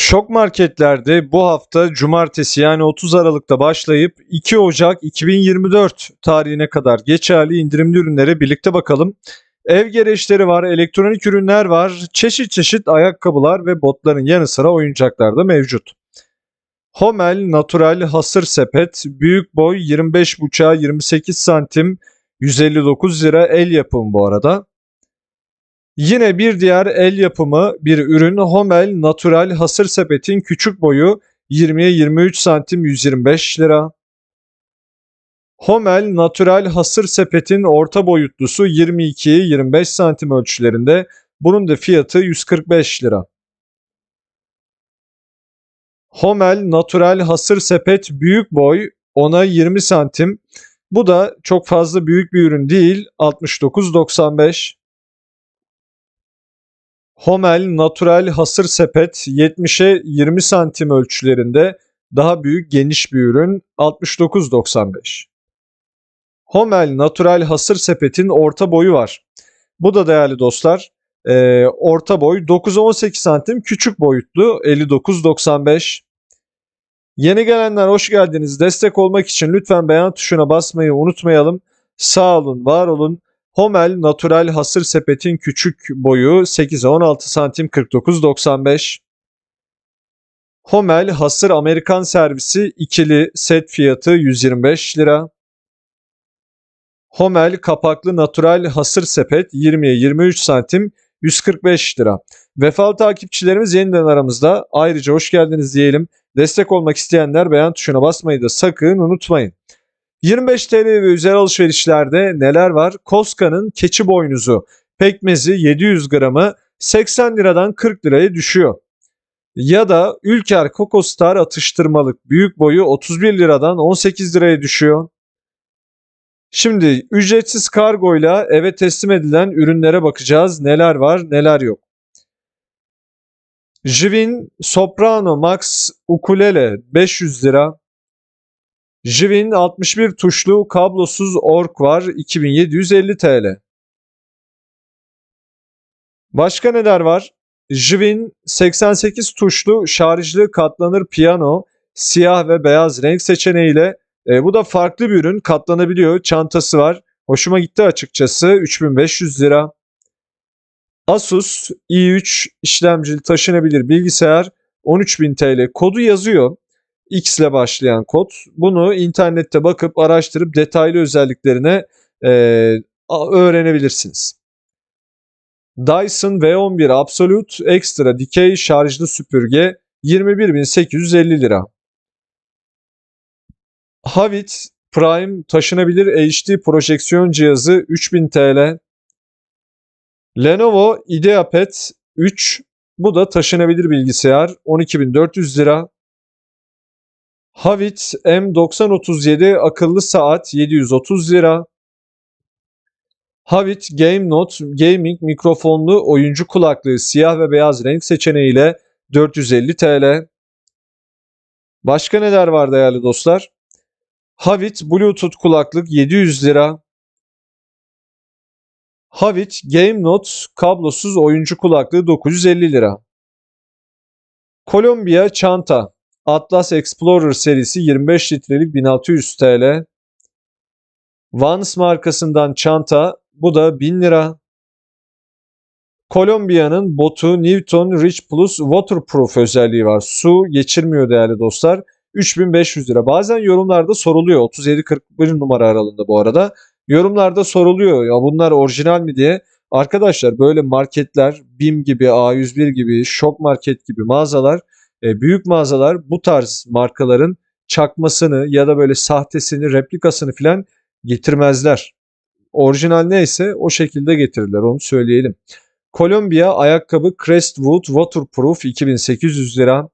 Şok marketlerde bu hafta cumartesi yani 30 Aralık'ta başlayıp 2 Ocak 2024 tarihine kadar geçerli indirimli ürünlere birlikte bakalım. Ev gereçleri var, elektronik ürünler var, çeşit çeşit ayakkabılar ve botların yanı sıra oyuncaklar da mevcut. Homel Natural Hasır Sepet büyük boy 25,5 28 santim 159 lira el yapımı bu arada. Yine bir diğer el yapımı bir ürün Homel Natural Hasır Sepet'in küçük boyu 20'ye 23 santim 125 lira. Homel Natural Hasır Sepet'in orta boyutlusu 22'ye 25 santim ölçülerinde. Bunun da fiyatı 145 lira. Homel Natural Hasır Sepet büyük boy 10'a 20 santim. Bu da çok fazla büyük bir ürün değil 69.95. Homel Natural Hasır Sepet 70'e 20 santim ölçülerinde daha büyük geniş bir ürün 69.95. Homel Natural Hasır Sepet'in orta boyu var. Bu da değerli dostlar e, orta boy 9-18 santim küçük boyutlu 59.95. Yeni gelenler hoş geldiniz. Destek olmak için lütfen beğen tuşuna basmayı unutmayalım. Sağ olun, var olun. Homel Natural Hasır Sepet'in küçük boyu 8-16 santim 49.95. Homel Hasır Amerikan Servisi ikili set fiyatı 125 lira. Homel kapaklı natural hasır sepet 20'ye 23 santim 145 lira. Vefalı takipçilerimiz yeniden aramızda. Ayrıca hoş geldiniz diyelim. Destek olmak isteyenler beğen tuşuna basmayı da sakın unutmayın. 25 TL ve üzeri alışverişlerde neler var? Koska'nın keçi boynuzu pekmezi 700 gramı 80 liradan 40 liraya düşüyor. Ya da Ülker Kokostar atıştırmalık büyük boyu 31 liradan 18 liraya düşüyor. Şimdi ücretsiz kargoyla eve teslim edilen ürünlere bakacağız. Neler var, neler yok. Jivin Soprano Max Ukulele 500 lira. Jivin 61 tuşlu kablosuz ork var 2750 TL. Başka neler var? Jivin 88 tuşlu şarjlı katlanır piyano siyah ve beyaz renk seçeneğiyle e, bu da farklı bir ürün katlanabiliyor çantası var. Hoşuma gitti açıkçası 3500 lira. Asus i3 işlemcili taşınabilir bilgisayar 13.000 TL kodu yazıyor. X ile başlayan kod. Bunu internette bakıp araştırıp detaylı özelliklerine e, öğrenebilirsiniz. Dyson V11 Absolute Extra dikey şarjlı süpürge 21.850 lira. Havit Prime taşınabilir HD projeksiyon cihazı 3000 TL. Lenovo IdeaPad 3 bu da taşınabilir bilgisayar 12.400 lira. Havit M9037 akıllı saat 730 lira. Havit Game Note gaming mikrofonlu oyuncu kulaklığı siyah ve beyaz renk seçeneğiyle 450 TL. Başka neler var değerli dostlar? Havit Bluetooth kulaklık 700 lira. Havit Game Note kablosuz oyuncu kulaklığı 950 lira. Columbia çanta Atlas Explorer serisi 25 litrelik 1600 TL. Vans markasından çanta bu da 1000 lira. Columbia'nın botu Newton Rich Plus Waterproof özelliği var. Su geçirmiyor değerli dostlar. 3500 lira. Bazen yorumlarda soruluyor. 37-41 numara aralığında bu arada. Yorumlarda soruluyor ya bunlar orijinal mi diye. Arkadaşlar böyle marketler BİM gibi, A101 gibi, Şok Market gibi mağazalar, e, büyük mağazalar bu tarz markaların çakmasını ya da böyle sahtesini, replikasını filan getirmezler. Orijinal neyse o şekilde getirirler onu söyleyelim. Columbia ayakkabı Crestwood Waterproof 2800 lira.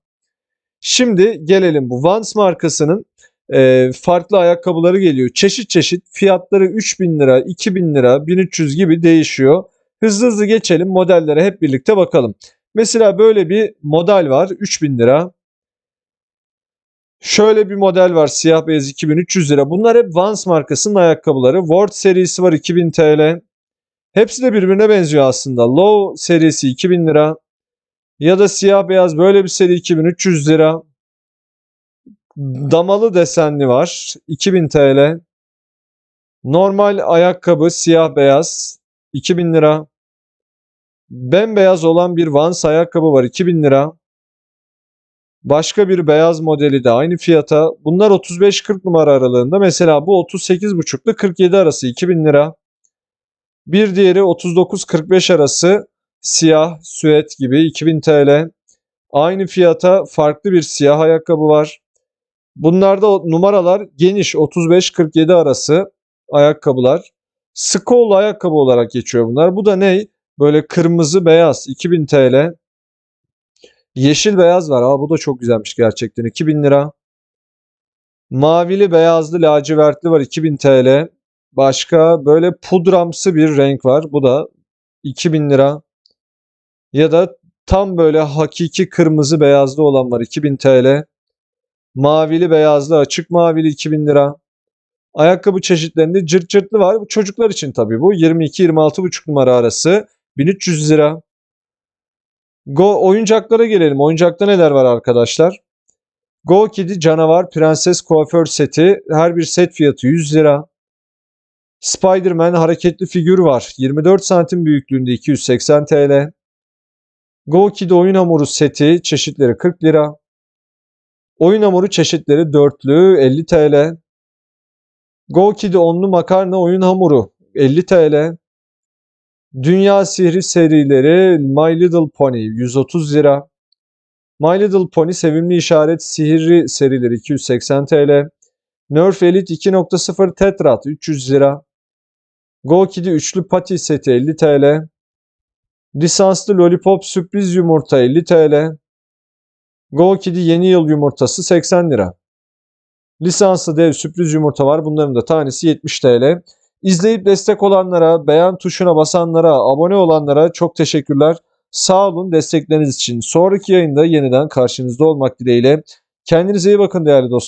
Şimdi gelelim bu Vans markasının e, farklı ayakkabıları geliyor. Çeşit çeşit fiyatları 3000 lira, 2000 lira, 1300 gibi değişiyor. Hızlı hızlı geçelim modellere hep birlikte bakalım. Mesela böyle bir model var 3000 lira. Şöyle bir model var siyah beyaz 2300 lira. Bunlar hep Vans markasının ayakkabıları. Ward serisi var 2000 TL. Hepsi de birbirine benziyor aslında. Low serisi 2000 lira. Ya da siyah beyaz böyle bir seri 2300 lira. Damalı desenli var 2000 TL. Normal ayakkabı siyah beyaz 2000 lira. Bembeyaz olan bir Vans ayakkabı var 2000 lira. Başka bir beyaz modeli de aynı fiyata. Bunlar 35-40 numara aralığında. Mesela bu 38,5 ile 47 arası 2000 lira. Bir diğeri 39-45 arası siyah süet gibi 2000 TL. Aynı fiyata farklı bir siyah ayakkabı var. Bunlarda numaralar geniş 35-47 arası ayakkabılar. Skol ayakkabı olarak geçiyor bunlar. Bu da ne? Böyle kırmızı beyaz 2000 TL. Yeşil beyaz var. Aa, bu da çok güzelmiş gerçekten. 2000 lira. Mavili beyazlı lacivertli var 2000 TL. Başka böyle pudramsı bir renk var. Bu da 2000 lira. Ya da tam böyle hakiki kırmızı beyazlı olan var 2000 TL. Mavili beyazlı açık mavili 2000 lira. Ayakkabı çeşitlerinde cırt cırtlı var. Çocuklar için tabii bu. 22-26,5 numara arası 1300 lira. Go oyuncaklara gelelim. Oyuncakta neler var arkadaşlar? Go Kidi canavar prenses kuaför seti. Her bir set fiyatı 100 lira. Spider-Man hareketli figür var. 24 santim büyüklüğünde 280 TL. Go Kidi oyun hamuru seti çeşitleri 40 lira. Oyun hamuru çeşitleri dörtlü 50 TL. Go Kidi onlu makarna oyun hamuru 50 TL. Dünya Sihri serileri My Little Pony 130 lira. My Little Pony Sevimli İşaret Sihirli serileri 280 TL. Nerf Elite 2.0 Tetrat 300 lira. Go Kidi üçlü pati seti 50 TL. Lisanslı Lollipop sürpriz yumurta 50 TL. Go Kidi yeni yıl yumurtası 80 lira. Lisanslı dev sürpriz yumurta var. Bunların da tanesi 70 TL. İzleyip destek olanlara, beğen tuşuna basanlara, abone olanlara çok teşekkürler. Sağ olun destekleriniz için. Sonraki yayında yeniden karşınızda olmak dileğiyle. Kendinize iyi bakın değerli dostlar.